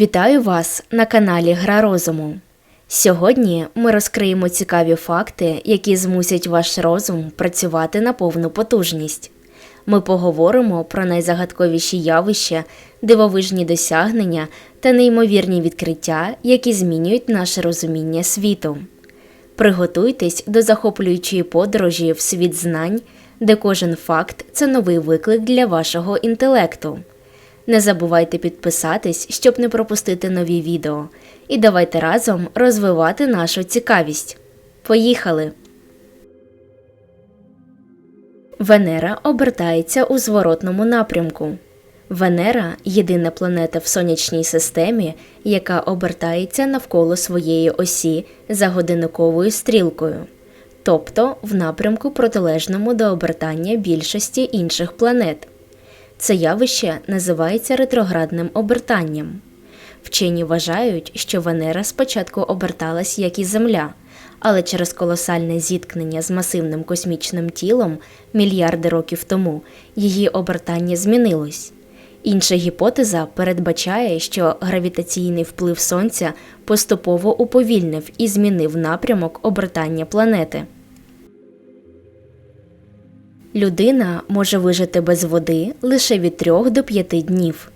Вітаю вас на каналі Гра розуму. Сьогодні ми розкриємо цікаві факти, які змусять ваш розум працювати на повну потужність. Ми поговоримо про найзагадковіші явища, дивовижні досягнення та неймовірні відкриття, які змінюють наше розуміння світу. Приготуйтесь до захоплюючої подорожі в світ знань, де кожен факт це новий виклик для вашого інтелекту. Не забувайте підписатись, щоб не пропустити нові відео. І давайте разом розвивати нашу цікавість. Поїхали! Венера обертається у зворотному напрямку. Венера єдина планета в сонячній системі, яка обертається навколо своєї осі за годинниковою стрілкою, тобто в напрямку протилежному до обертання більшості інших планет. Це явище називається ретроградним обертанням. Вчені вважають, що Венера спочатку оберталась як і Земля, але через колосальне зіткнення з масивним космічним тілом мільярди років тому її обертання змінилось. Інша гіпотеза передбачає, що гравітаційний вплив Сонця поступово уповільнив і змінив напрямок обертання планети. Людина може вижити без води лише від 3 до 5 днів.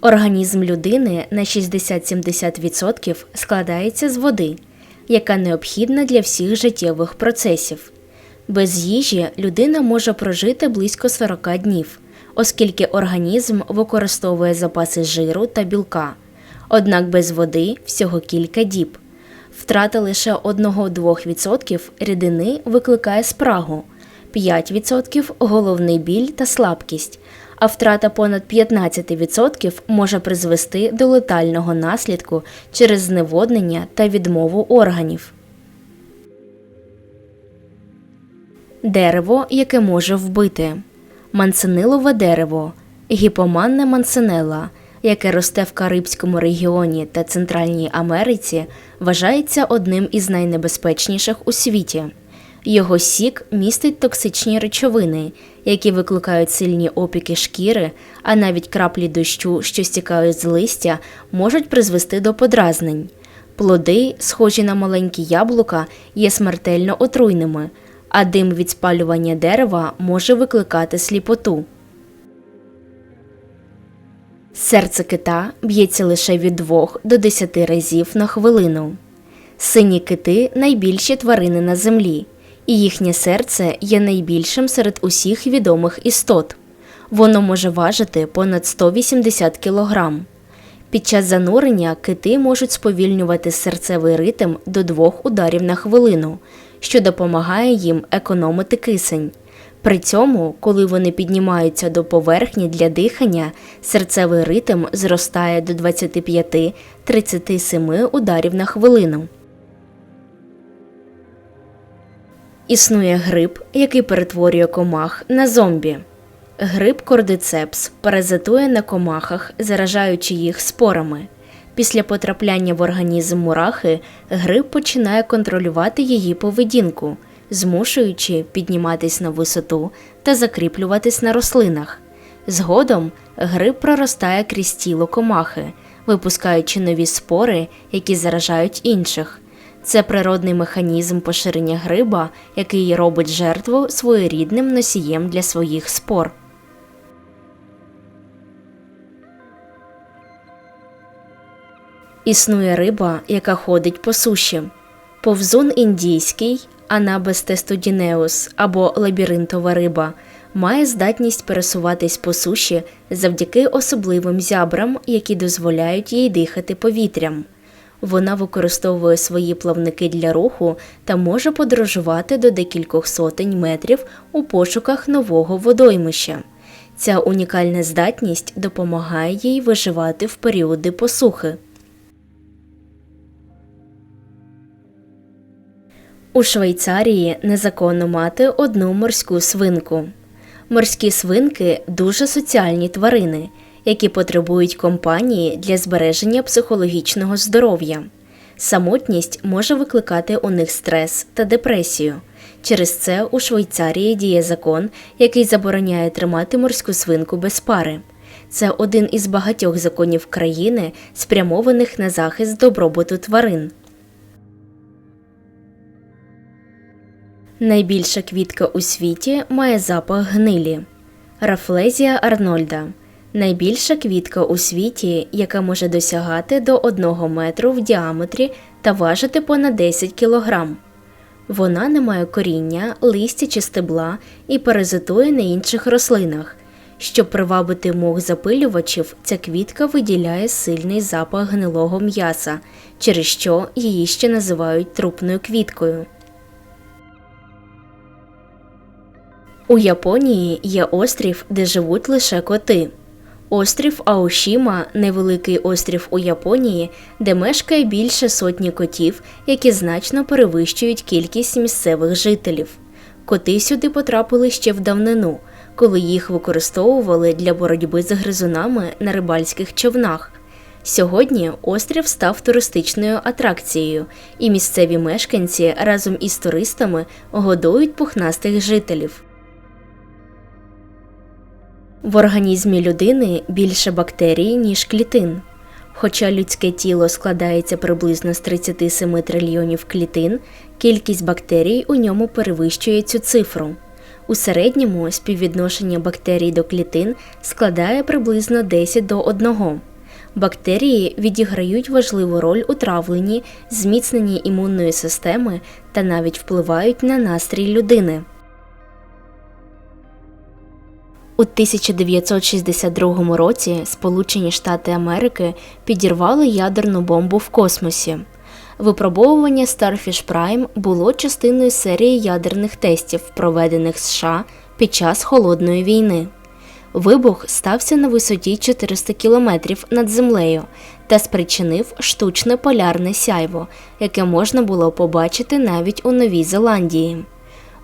Організм людини на 60-70% складається з води, яка необхідна для всіх життєвих процесів. Без їжі людина може прожити близько 40 днів, оскільки організм використовує запаси жиру та білка. Однак без води всього кілька діб. Втрата лише 1-2% рідини викликає спрагу. 5% головний біль та слабкість, а втрата понад 15% може призвести до летального наслідку через зневоднення та відмову органів. Дерево, яке може вбити Мансенилове дерево, гіпоманне мансинела, яке росте в Карибському регіоні та Центральній Америці, вважається одним із найнебезпечніших у світі. Його сік містить токсичні речовини, які викликають сильні опіки шкіри, а навіть краплі дощу, що стікають з листя, можуть призвести до подразнень. Плоди, схожі на маленькі яблука, є смертельно отруйними, а дим від спалювання дерева може викликати сліпоту. Серце кита б'ється лише від 2 до 10 разів на хвилину. Сині кити найбільші тварини на землі і їхнє серце є найбільшим серед усіх відомих істот. Воно може важити понад 180 кг. Під час занурення кити можуть сповільнювати серцевий ритм до двох ударів на хвилину, що допомагає їм економити кисень. При цьому, коли вони піднімаються до поверхні для дихання, серцевий ритм зростає до 25-37 ударів на хвилину. Існує гриб, який перетворює комах на зомбі. Гриб кордицепс паразитує на комахах, заражаючи їх спорами. Після потрапляння в організм мурахи гриб починає контролювати її поведінку, змушуючи підніматись на висоту та закріплюватись на рослинах. Згодом гриб проростає крізь тіло комахи, випускаючи нові спори, які заражають інших. Це природний механізм поширення гриба, який робить жертву своєрідним носієм для своїх спор. Існує риба, яка ходить по суші. Повзун індійський, анабес тестодінеус або лабіринтова риба, має здатність пересуватись по суші завдяки особливим зябрам, які дозволяють їй дихати повітрям. Вона використовує свої плавники для руху та може подорожувати до декількох сотень метрів у пошуках нового водоймища. Ця унікальна здатність допомагає їй виживати в періоди посухи. У Швейцарії незаконно мати одну морську свинку. Морські свинки дуже соціальні тварини які потребують компанії для збереження психологічного здоров'я. Самотність може викликати у них стрес та депресію. Через це у Швейцарії діє закон, який забороняє тримати морську свинку без пари. це один із багатьох законів країни, спрямованих на захист добробуту тварин. Найбільша квітка у світі має запах гнилі. Рафлезія Арнольда найбільша квітка у світі, яка може досягати до 1 метру в діаметрі та важити понад 10 кілограм. Вона не має коріння, листя чи стебла і паразитує на інших рослинах. Щоб привабити мох запилювачів, ця квітка виділяє сильний запах гнилого м'яса, через що її ще називають трупною квіткою. У Японії є острів, де живуть лише коти. Острів Аошіма невеликий острів у Японії, де мешкає більше сотні котів, які значно перевищують кількість місцевих жителів. Коти сюди потрапили ще в давнину, коли їх використовували для боротьби з гризунами на рибальських човнах. Сьогодні острів став туристичною атракцією, і місцеві мешканці разом із туристами годують пухнастих жителів. В організмі людини більше бактерій, ніж клітин. Хоча людське тіло складається приблизно з 37 трильйонів клітин, кількість бактерій у ньому перевищує цю цифру. У середньому співвідношення бактерій до клітин складає приблизно 10 до 1. Бактерії відіграють важливу роль у травленні, зміцненні імунної системи та навіть впливають на настрій людини. У 1962 році Сполучені Штати Америки підірвали ядерну бомбу в космосі. Випробовування Starfish Prime було частиною серії ядерних тестів, проведених США під час холодної війни. Вибух стався на висоті 400 кілометрів над землею та спричинив штучне полярне сяйво, яке можна було побачити навіть у Новій Зеландії.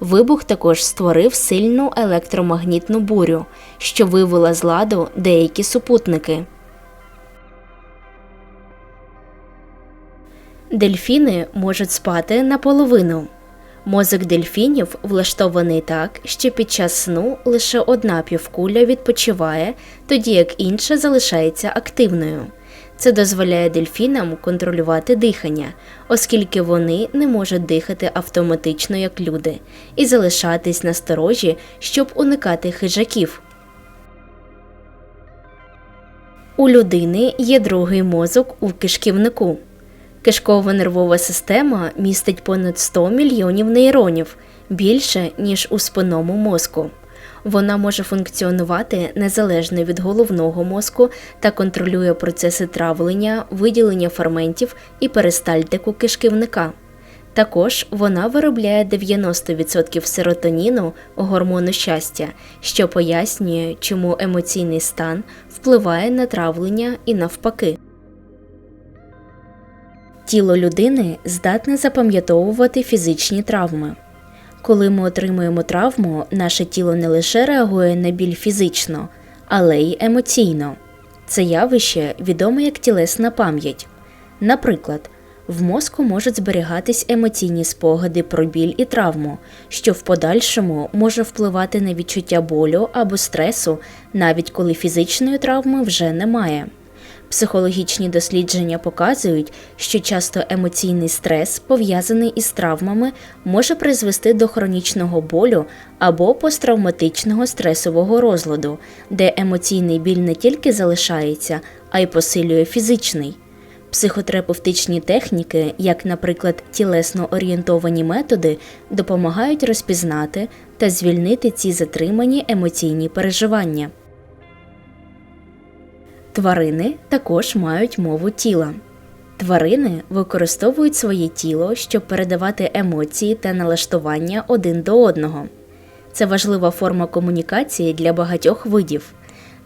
Вибух також створив сильну електромагнітну бурю, що вивела з ладу деякі супутники. Дельфіни можуть спати наполовину. Мозок дельфінів влаштований так, що під час сну лише одна півкуля відпочиває, тоді як інша залишається активною. Це дозволяє дельфінам контролювати дихання, оскільки вони не можуть дихати автоматично як люди, і залишатись насторожі, щоб уникати хижаків. У людини є другий мозок у кишківнику. Кишкова нервова система містить понад 100 мільйонів нейронів більше ніж у спинному мозку. Вона може функціонувати незалежно від головного мозку та контролює процеси травлення, виділення ферментів і перистальтику кишківника. Також вона виробляє 90% серотоніну гормону щастя, що пояснює, чому емоційний стан впливає на травлення і навпаки. Тіло людини здатне запам'ятовувати фізичні травми. Коли ми отримуємо травму, наше тіло не лише реагує на біль фізично, але й емоційно. Це явище відоме як тілесна пам'ять. Наприклад, в мозку можуть зберігатись емоційні спогади про біль і травму, що в подальшому може впливати на відчуття болю або стресу, навіть коли фізичної травми вже немає. Психологічні дослідження показують, що часто емоційний стрес, пов'язаний із травмами, може призвести до хронічного болю або посттравматичного стресового розладу, де емоційний біль не тільки залишається, а й посилює фізичний. Психотерапевтичні техніки, як, наприклад, тілесно орієнтовані методи, допомагають розпізнати та звільнити ці затримані емоційні переживання. Тварини також мають мову тіла. Тварини використовують своє тіло, щоб передавати емоції та налаштування один до одного. Це важлива форма комунікації для багатьох видів.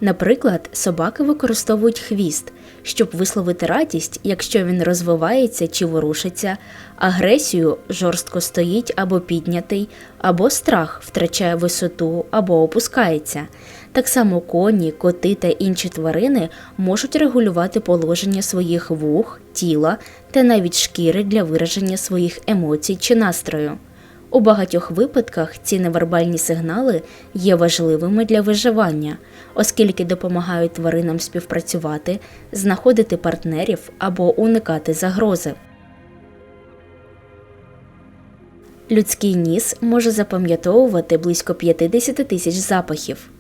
Наприклад, собаки використовують хвіст, щоб висловити радість, якщо він розвивається чи ворушиться, агресію жорстко стоїть або піднятий, або страх втрачає висоту або опускається. Так само коні, коти та інші тварини можуть регулювати положення своїх вух, тіла та навіть шкіри для вираження своїх емоцій чи настрою. У багатьох випадках ці невербальні сигнали є важливими для виживання, оскільки допомагають тваринам співпрацювати, знаходити партнерів або уникати загрози. Людський ніс може запам'ятовувати близько 50 тисяч запахів.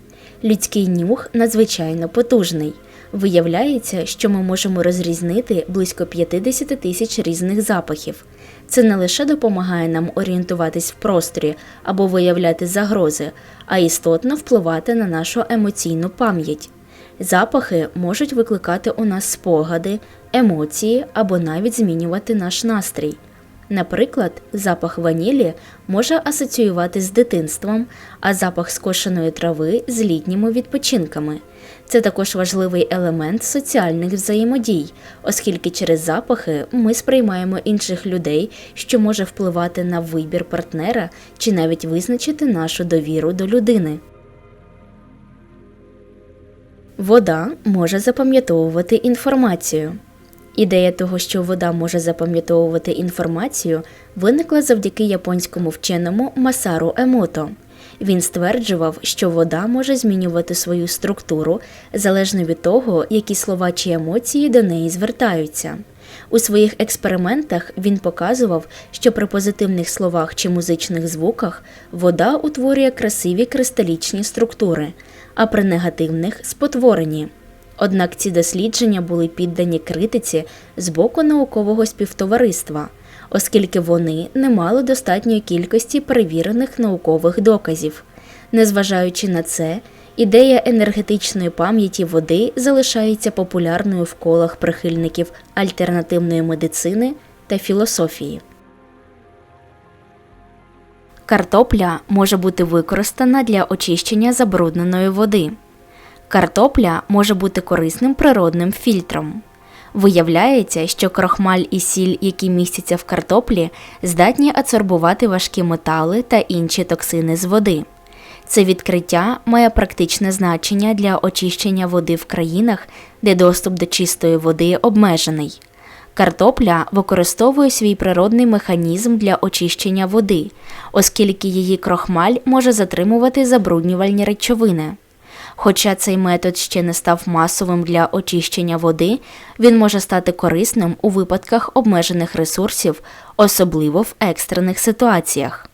Людський нюх надзвичайно потужний. Виявляється, що ми можемо розрізнити близько 50 тисяч різних запахів. Це не лише допомагає нам орієнтуватись в просторі або виявляти загрози, а істотно впливати на нашу емоційну пам'ять. Запахи можуть викликати у нас спогади, емоції або навіть змінювати наш настрій. Наприклад, запах ванілі може асоціювати з дитинством, а запах скошеної трави з літніми відпочинками. Це також важливий елемент соціальних взаємодій, оскільки через запахи ми сприймаємо інших людей, що може впливати на вибір партнера чи навіть визначити нашу довіру до людини. Вода може запам'ятовувати інформацію. Ідея того, що вода може запам'ятовувати інформацію, виникла завдяки японському вченому Масару Емото. Він стверджував, що вода може змінювати свою структуру залежно від того, які слова чи емоції до неї звертаються. У своїх експериментах він показував, що при позитивних словах чи музичних звуках вода утворює красиві кристалічні структури, а при негативних спотворені. Однак ці дослідження були піддані критиці з боку наукового співтовариства, оскільки вони не мали достатньої кількості перевірених наукових доказів. Незважаючи на це, ідея енергетичної пам'яті води залишається популярною в колах прихильників альтернативної медицини та філософії. Картопля може бути використана для очищення забрудненої води. Картопля може бути корисним природним фільтром. Виявляється, що крохмаль і сіль, які містяться в картоплі, здатні адсорбувати важкі метали та інші токсини з води. Це відкриття має практичне значення для очищення води в країнах, де доступ до чистої води обмежений. Картопля використовує свій природний механізм для очищення води, оскільки її крохмаль може затримувати забруднювальні речовини. Хоча цей метод ще не став масовим для очищення води, він може стати корисним у випадках обмежених ресурсів, особливо в екстрених ситуаціях.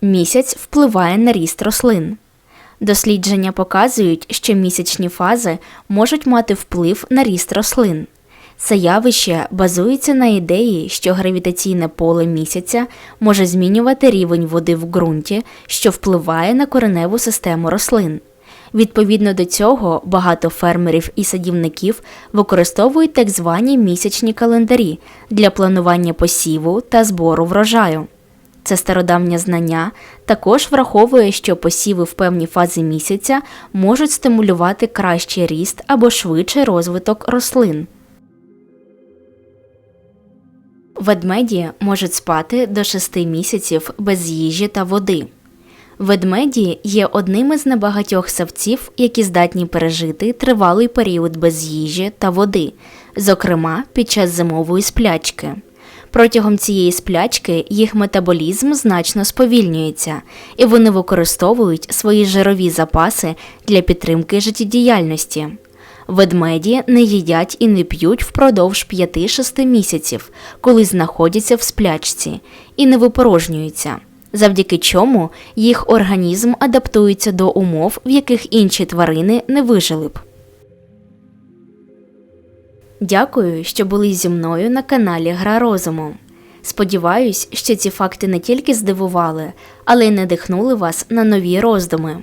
Місяць впливає на ріст рослин. Дослідження показують, що місячні фази можуть мати вплив на ріст рослин. Це явище базується на ідеї, що гравітаційне поле місяця може змінювати рівень води в ґрунті, що впливає на кореневу систему рослин. Відповідно до цього, багато фермерів і садівників використовують так звані місячні календарі для планування посіву та збору врожаю. Це стародавнє знання також враховує, що посіви в певні фази місяця можуть стимулювати кращий ріст або швидший розвиток рослин. Ведмеді можуть спати до 6 місяців без їжі та води. Ведмеді є одним із небагатьох савців, які здатні пережити тривалий період без їжі та води, зокрема під час зимової сплячки. Протягом цієї сплячки їх метаболізм значно сповільнюється, і вони використовують свої жирові запаси для підтримки життєдіяльності. Ведмеді не їдять і не п'ють впродовж 5-6 місяців, коли знаходяться в сплячці, і не випорожнюються, завдяки чому їх організм адаптується до умов, в яких інші тварини не вижили б. Дякую, що були зі мною на каналі Гра розуму. Сподіваюсь, що ці факти не тільки здивували, але й надихнули вас на нові роздуми.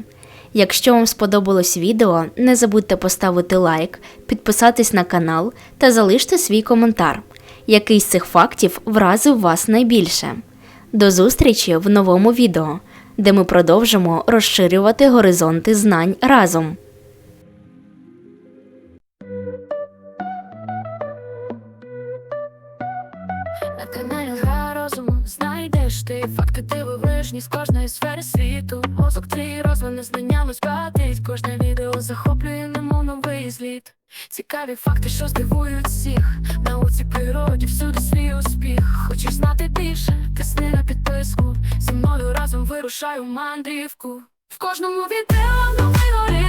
Якщо вам сподобалось відео, не забудьте поставити лайк, підписатись на канал та залиште свій коментар, який з цих фактів вразив вас найбільше. До зустрічі в новому відео, де ми продовжимо розширювати горизонти знань разом. Знайдеш ти факти дивовижні з кожної сфери світу. Мозок твій розвине знання спатить. Кожне відео захоплює немов новий зліт. Цікаві факти, що здивують всіх. Науці природі всюди свій успіх. Хочеш знати більше? Тисни на підписку. Зі мною разом вирушаю мандрівку. В кожному відео новий горизонт.